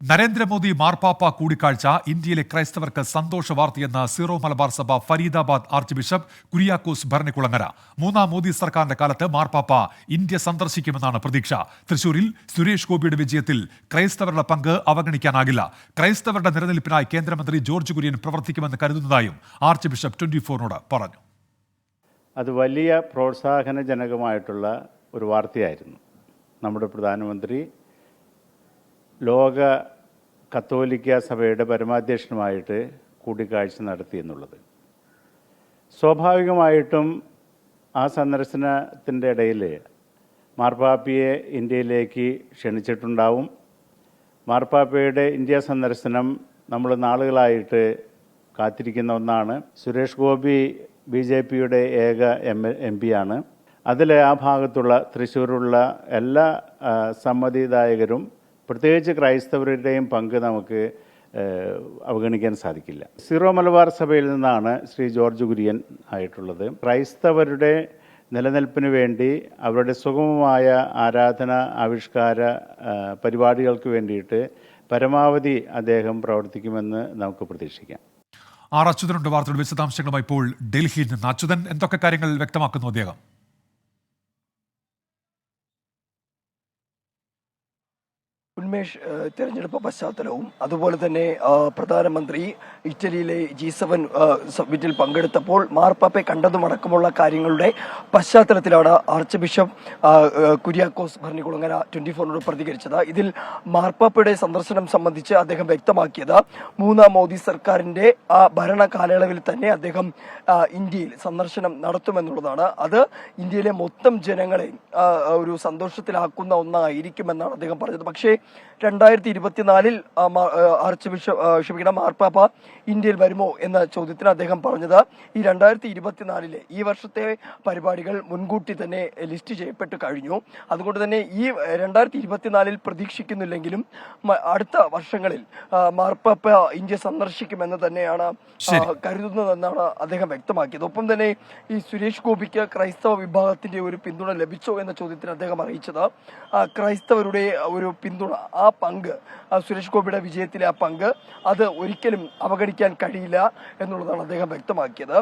നരേന്ദ്രമോദി മാർപ്പാപ്പ കൂടിക്കാഴ്ച ഇന്ത്യയിലെ ക്രൈസ്തവർക്ക് സന്തോഷ വാർത്തയെന്ന് സീറോ മലബാർ സഭ ഫരീദാബാദ് ആർച്ച് ബിഷപ്പ് കുര്യാക്കോസ് ഭരണിക്കുളങ്ങര. മൂന്നാം മോദി സർക്കാരിന്റെ കാലത്ത് മാർപ്പാപ്പ ഇന്ത്യ സന്ദർശിക്കുമെന്നാണ് പ്രതീക്ഷ. തൃശൂരിൽ സുരേഷ് ഗോപിയുടെ വിജയത്തിൽ ക്രൈസ്തവരുടെ പങ്ക് അവഗണിക്കാനാകില്ല. ക്രൈസ്തവരുടെ നിലനിൽപ്പിനായി കേന്ദ്രമന്ത്രി ജോർജ് കുര്യൻ പ്രവർത്തിക്കുമെന്ന് കരുതുന്നതായും ആർച്ച് ബിഷപ്പ് ട്വന്റി ഫോറിനോട് പറഞ്ഞു. അത് വലിയ പ്രോത്സാഹനജനകമായിട്ടുള്ള ഒരു വാർത്തയായിരുന്നു. നമ്മുടെ പ്രധാനമന്ത്രി ലോക കത്തോലിക്ക സഭയുടെ പരമാധ്യക്ഷനുമായിട്ട് കൂടിക്കാഴ്ച നടത്തി എന്നുള്ളത്. സ്വാഭാവികമായിട്ടും ആ സന്ദർശനത്തിന്റെ ഇടയിൽ മാർപ്പാപ്പയെ ഇന്ത്യയിലേക്ക് ക്ഷണിച്ചിട്ടുണ്ടാവും. മാർപ്പാപ്പയുടെ ഇന്ത്യ സന്ദർശനം നമ്മൾ നാളുകളായിട്ട് കാത്തിരിക്കുന്ന ഒന്നാണ്. സുരേഷ് ഗോപി ബി ജെ പിയുടെ ഏക എം എം പിയാണ് അതിൽ ആ ഭാഗത്തുള്ള തൃശ്ശൂരുള്ള എല്ലാ സമ്മതിദായകരും പ്രത്യേകിച്ച് ക്രൈസ്തവരുടെയും പങ്ക് നമുക്ക് അവഗണിക്കാൻ സാധിക്കില്ല. സിറോ മലബാർ സഭയിൽ നിന്നാണ് ശ്രീ ജോർജ് കുര്യൻ ആയിട്ടുള്ളത്. ക്രൈസ്തവരുടെ നിലനിൽപ്പിന് വേണ്ടി അവരുടെ സുഗമമായ ആരാധന ആവിഷ്കാര പരിപാടികൾക്ക് വേണ്ടിയിട്ട് പരമാവധി അദ്ദേഹം പ്രവർത്തിക്കുമെന്ന് നമുക്ക് പ്രതീക്ഷിക്കാം. ആർ അച്യുതനുണ്ട് വാർത്തയുടെ വിശദാംശങ്ങളുമായി ഇപ്പോൾ ഡൽഹിയിൽ നിന്ന്. അച്യുതൻ എന്തൊക്കെ കാര്യങ്ങൾ വ്യക്തമാക്കുന്നു അദ്ദേഹം? ഉന്മേഷ് തെരഞ്ഞെടുപ്പ് പശ്ചാത്തലവും അതുപോലെ തന്നെ പ്രധാനമന്ത്രി ഇറ്റലിയിലെ ജി സെവൻ സബ്മിറ്റിൽ പങ്കെടുത്തപ്പോൾ മാർപ്പാപ്പയെ കണ്ടതുമടക്കമുള്ള കാര്യങ്ങളുടെ പശ്ചാത്തലത്തിലാണ് archbishop Kuriakose Bharanikulangara twenty ഫോറിനോട് പ്രതികരിച്ചത്. ഇതിൽ മാർപ്പാപ്പയുടെ സന്ദർശനം സംബന്ധിച്ച് അദ്ദേഹം വ്യക്തമാക്കിയത് മൂന്നാം മോദി സർക്കാരിന്റെ ആ ഭരണ കാലയളവിൽ തന്നെ അദ്ദേഹം ഇന്ത്യയിൽ സന്ദർശനം നടത്തുമെന്നുള്ളതാണ്. അത് ഇന്ത്യയിലെ മൊത്തം ജനങ്ങളെ ഒരു സന്തോഷത്തിലാക്കുന്ന ഒന്നായിരിക്കുമെന്നാണ് അദ്ദേഹം പറഞ്ഞത്. പക്ഷേ രണ്ടായിരത്തി ഇരുപത്തിനാലിൽ ആർച്ച് ബിഷപ്പ് ക്ഷമിക്കണം മാർപ്പാപ്പ ഇന്ത്യയിൽ വരുമോ എന്ന ചോദ്യത്തിന് അദ്ദേഹം പറഞ്ഞത് ഈ രണ്ടായിരത്തി ഇരുപത്തിനാലിലെ ഈ വർഷത്തെ പരിപാടികൾ മുൻകൂട്ടി തന്നെ ലിസ്റ്റ് ചെയ്യപ്പെട്ട് കഴിഞ്ഞു. അതുകൊണ്ട് തന്നെ ഈ രണ്ടായിരത്തി ഇരുപത്തിനാലിൽ പ്രതീക്ഷിക്കുന്നില്ലെങ്കിലും അടുത്ത വർഷങ്ങളിൽ മാർപ്പാപ്പ ഇന്ത്യ സന്ദർശിക്കുമെന്ന് തന്നെയാണ്. കരുതുന്നതെന്നാണ് അദ്ദേഹം വ്യക്തമാക്കിയത്. ഒപ്പം തന്നെ ഈ സുരേഷ് ഗോപിക്ക് ക്രൈസ്തവ വിഭാഗത്തിന്റെ ഒരു പിന്തുണ ലഭിച്ചോ എന്ന ചോദ്യത്തിന് അദ്ദേഹം അറിയിച്ചത്. ക്രൈസ്തവരുടെ ഒരു പിന്തുണ ആ പങ്ക് സുരേഷ് ഗോപിയുടെ വിജയത്തിലെ ആ പങ്ക് അത് ഒരിക്കലും അവഗണിക്കാൻ കഴിയില്ല എന്നുള്ളതാണ് അദ്ദേഹം വ്യക്തമാക്കിയത്.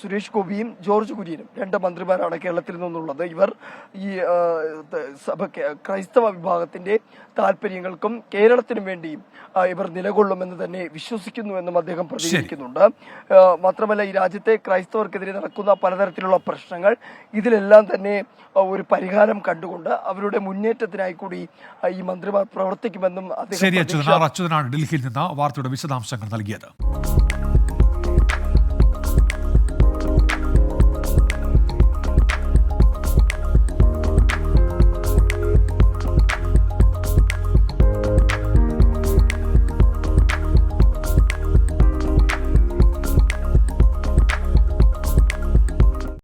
സുരേഷ് ഗോപിയും ജോർജ് കുര്യനും രണ്ട് മന്ത്രിമാരാണ് കേരളത്തിൽ നിന്നുള്ളത്. ഇവർ ഈ സഭ ക്രൈസ്തവ വിഭാഗത്തിന്റെ താല്പര്യങ്ങൾക്കും കേരളത്തിനും വേണ്ടിയും ഇവർ നിലകൊള്ളുമെന്ന് തന്നെ വിശ്വസിക്കുന്നുവെന്നും അദ്ദേഹം പ്രതികരിക്കുന്നുണ്ട് മാത്രമല്ല ഈ രാജ്യത്തെ ക്രൈസ്തവർക്കെതിരെ നടക്കുന്ന പലതരത്തിലുള്ള പ്രശ്നങ്ങൾ ഇതിലെല്ലാം തന്നെ ഒരു പരിഹാരം കണ്ടുകൊണ്ട് അവരുടെ മുന്നേറ്റത്തിനായി കൂടി ഈ മന്ത്രിമാർ പ്രവർത്തിക്കുമെന്നും ശരി അച്യുതൻ. അച്യുതനാണ് ഡൽഹിയിൽ നിന്ന് വാർത്തയുടെ വിശദാംശങ്ങൾ നൽകിയത്.